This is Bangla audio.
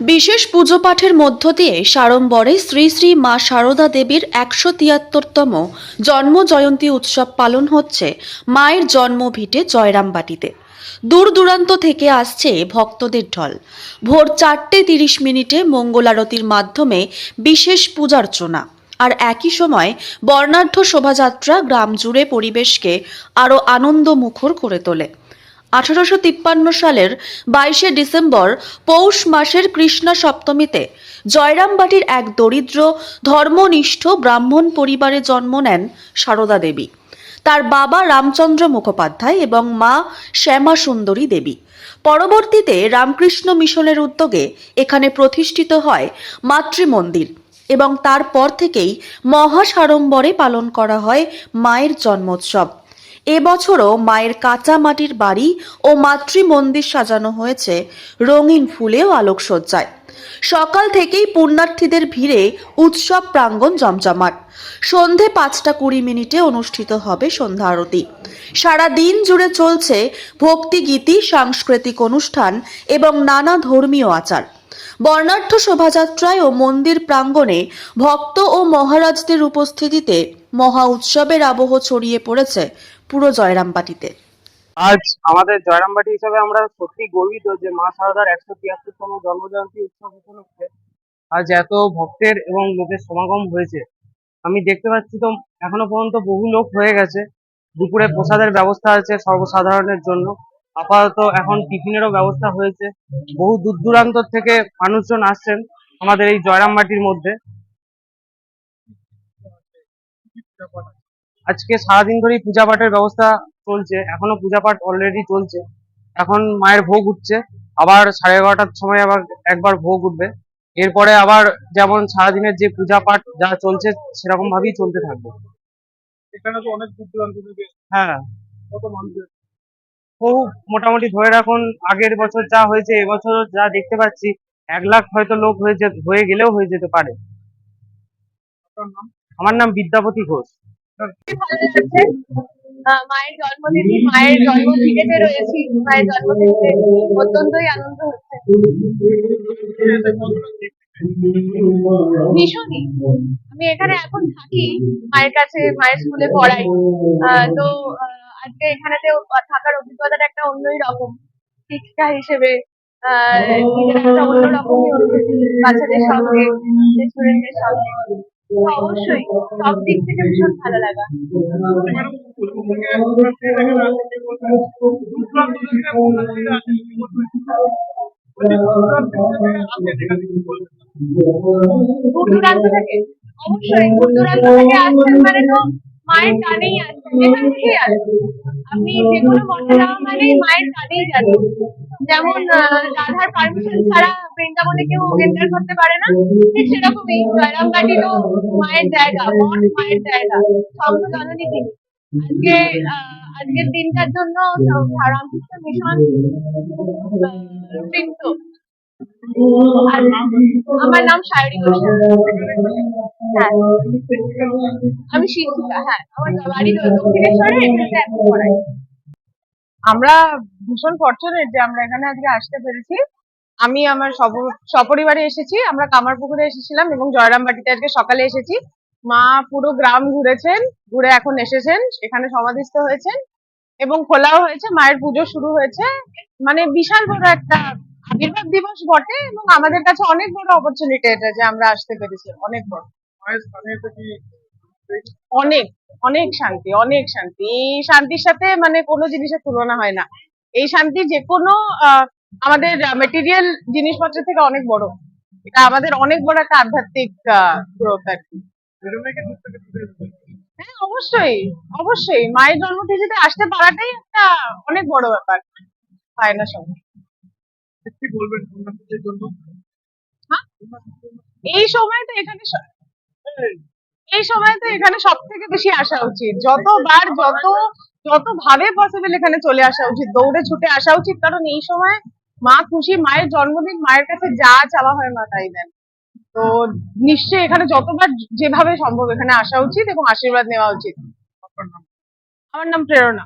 বিশেষ পুজো পাঠের মধ্য দিয়ে সাড়ম্বরে শ্রী শ্রী মা সারদা দেবীর একশো তিয়াত্তরতম জন্ম জয়ন্তী উৎসব পালন হচ্ছে মায়ের জন্মভিটে জয়রামবাটিতে। দূর দূরান্ত থেকে আসছে ভক্তদের ঢল। ভোর চারটে তিরিশ মিনিটে মঙ্গলারতির মাধ্যমে বিশেষ পূজার্চনা। আর একই সময় বর্ণাঢ্য শোভাযাত্রা গ্রাম জুড়ে পরিবেশকে আরও আনন্দমুখর করে তোলে। আঠারোশো তিপ্পান্ন সালের বাইশে ডিসেম্বর পৌষ মাসের কৃষ্ণা সপ্তমীতে জয়রামবাটির এক দরিদ্র, ধর্মনিষ্ঠ ব্রাহ্মণ পরিবারে জন্ম নেন সারদা দেবী। তার বাবা রামচন্দ্র মুখোপাধ্যায় এবং মা শ্যামা সুন্দরী দেবী। পরবর্তীতে রামকৃষ্ণ মিশনের উদ্যোগে এখানে প্রতিষ্ঠিত হয় মাতৃমন্দির এবং তারপর থেকেই মহাসাড়ম্বরে পালন করা হয় মায়ের জন্মোৎসব। এবছরও মায়ের কাঁচা মাটির বাড়ি ও মাতৃ মন্দির সাজানো হয়েছে। রঙিন ফুলে ও আলোকসজ্জায়। সকাল থেকেই পুণ্যার্থীদের ভিড়ে উৎসব প্রাঙ্গণ জমজমাট। সন্ধে পাঁচটা কুড়ি মিনিটে অনুষ্ঠিত হবে সন্ধ্যা আরতি। সারা দিন জুড়ে চলছে ভক্তিগীতি, সাংস্কৃতিক অনুষ্ঠান এবং নানা ধর্মীয় আচার। বর্ণাঢ্য শোভাযাত্রায় ও মন্দির প্রাঙ্গণে ভক্ত ও মহারাজদের উপস্থিতিতে মহা উৎসবের আবহ ছড়িয়ে পড়েছে পুরো জয়রামবাটিতে। আজ আমাদের জয়রামবাটি হিসাবে আমরা সত্যি গর্বিত যে মা সারদার একশো তিয়াত্তরতম জন্মজয়ন্তী উৎসব উপলক্ষে আজ এত ভক্তের এবং লোকের সমাগম হয়েছে। আমি দেখতে পাচ্ছি তো এখনও পর্যন্ত বহু লোক হয়ে গেছে। দুপুরে প্রসাদের ব্যবস্থা আছে সর্বসাধারণের জন্য। আপাতত এখন টিফিনেরও ব্যবস্থা হয়েছে। বহু দূর দূরান্ত থেকে মানুষজন আসছেন আমাদের এই জয়রামবাটির মধ্যে। আজকে সারাদিন ধরেই পূজা পাঠের ব্যবস্থা চলছে। এখনও পূজা পাঠ অলরেডি চলছে। এখন মায়ের ভোগ উঠছে। আবার সাড়ে এগারোটার সময় আবার একবার ভোগ উঠবে। এরপরে আবার যেমন সারাদিনের যে পূজা পাঠ যা চলছে সেরকম ভাবেই চলতে থাকবে। এখানে তো অনেক দূর দূরান্ত থেকে হ্যাঁ। কত মানুষ বহু মোটামুটি ধরে রাখুন আগের বছর যা হয়েছে এবছর যা দেখতে পাচ্ছি এক লাখ হয়তো লোক হয়ে হয়ে গেলেও হয়ে যেতে পারে। আপনার নাম? আমার নাম বিদ্যাপতি ঘোষ। মায়ের জন্মতিথি মায়ের জন্মতিথিতে রয়েছি। মায়ের জন্মতিথিতে অত্যন্তই আনন্দ হচ্ছে। ভীষণই। আমি এখানে এখন থাকি মায়ের কাছে মায়ের স্কুলে পড়াই। তো আজকে এখানেতে থাকার অভিজ্ঞতাটা একটা অন্যই রকম। শিক্ষিকা হিসেবে আহ, নিজের একটা অন্যরকমই বাচ্চাদের সঙ্গে স্টুডেন্টদের সঙ্গে। অবশ্যই। সব দিক থেকে ভীষণ ভালো লাগা। অবশ্যই দূর দূরান্ত থেকে আসছেন মানে তো মায়ের টানেই আসছেন যেখান আসছেন আপনি যে কোনো মঠে যাওয়া মানেই মায়ের টানেই যাচ্ছেন যেমন রাধার পারমিশন ছাড়া বৃন্দাবনে কেউ এন্টার করতে পারে না, ঠিক সেরকমই জয়রামবাটিরও মায়ের জায়গা মঠ মায়ের জায়গা শঙ্খ জননী তিনি আজকে আজকের দিনটার জন্য রামকৃষ্ণ মিশন আমার নাম হ্যাঁ। আমি শিক্ষিকা হ্যাঁ। আমার আমরা ভীষণ ফর্চুনেট যে আমরা এখানে আজকে আসতে পেরেছি। আমি আমার সপ- সপরিবারে এসেছি, আমরা কামারপুকুরে এসেছিলাম এবং জয়রামবাটিতে আজকে সকালে এসেছি। মা পুরো গ্রাম ঘুরেছেন, ঘুরে এখন এসেছেন, এখানে সমাধিস্থ হয়েছেন এবং খোলাও হয়েছে, মায়ের পুজো শুরু হয়েছে। মানে বিশাল বড় একটা আবির্ভাব দিবস বটে এবং আমাদের কাছে অনেক বড় অপরচুনিটি এটা যে আমরা আসতে পেরেছি, অনেক বড়। অনেক অনেক শান্তি অনেক শান্তি। এই শান্তির সাথে মানে কোনো জিনিসের তুলনা হয় না। এই শান্তি যে কোনো আমাদের মেটেরিয়াল জিনিসপত্র থেকে অনেক বড়। এটা আমাদের অনেক বড় একটা আধ্যাত্মিক গ্রোথ আর কি? হ্যাঁ অবশ্যই অবশ্যই। মায়ের জন্মতিথিতে আসতে পারাটাই একটা অনেক বড় ব্যাপার। হয় না সঙ্গে কি বলবেন কন্যাশ্রীর জন্য? এই সময় তো এখানে এই সময় তো এখানে সব থেকে বেশি আসা উচিত। যতবার যত যত ভাবে পসিবল এখানে চলে আসা উচিত। দৌড়ে ছুটে আসা উচিত। কারণ এই সময় মা খুশি মায়ের জন্মদিন মায়ের কাছে যা চাওয়া হয় মা তাই দেন। তো নিশ্চয়ই এখানে যতবার যেভাবে সম্ভব এখানে আসা উচিত এবং আশীর্বাদ নেওয়া উচিত। আমার নাম প্রেরণা।